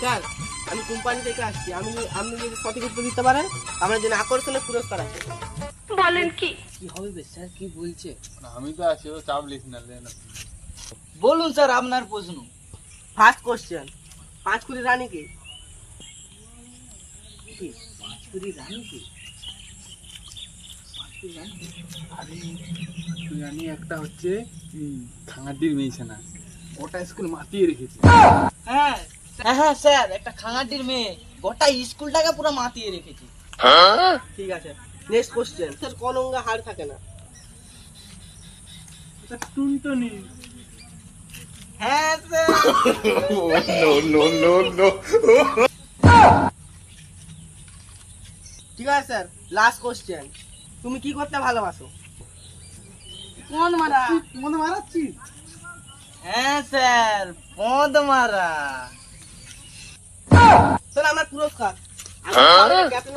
Sir আমি company থেকে আসছি। আমি আপনি যদি সঠিক উত্তর দিতে পারেন আমার জন্য আকর্ষণীয় পুরস্কার আছে। বলেন কি? কি হবে বে স্যার? কি বলছে? আমি তো আছি ও চাপ লিস না লে না বলুন স্যার আপনার প্রশ্ন। ফার্স্ট কোশ্চেন পাঁচ কুড়ি রানী কি? রানী? একটা হচ্ছে খাঙাটির মেয়েছে না ওটা স্কুল মাতিয়ে রেখেছে। হ্যাঁ হ্যাঁ হ্যাঁ স্যার একটা খাঙাটির মেয়ে। গোটা স্কুলটাকে পুরো মাতিয়ে রেখেছে। ঠিক আছে। নেক্সট কোশ্চেন স্যার কোন অঙ্গে হাড় থাকে না। টুনটুনি। হ্যাঁ স্যার। ঠিক আছে স্যার। লাস্ট কোশ্চেন তুমি কি করতে ভালোবাসো? কোন মারা। মনে মারাচ্ছি? হ্যাঁ স্যার পদ মারা। আমার পুরস্কার। আমি ক্যাপ্টেন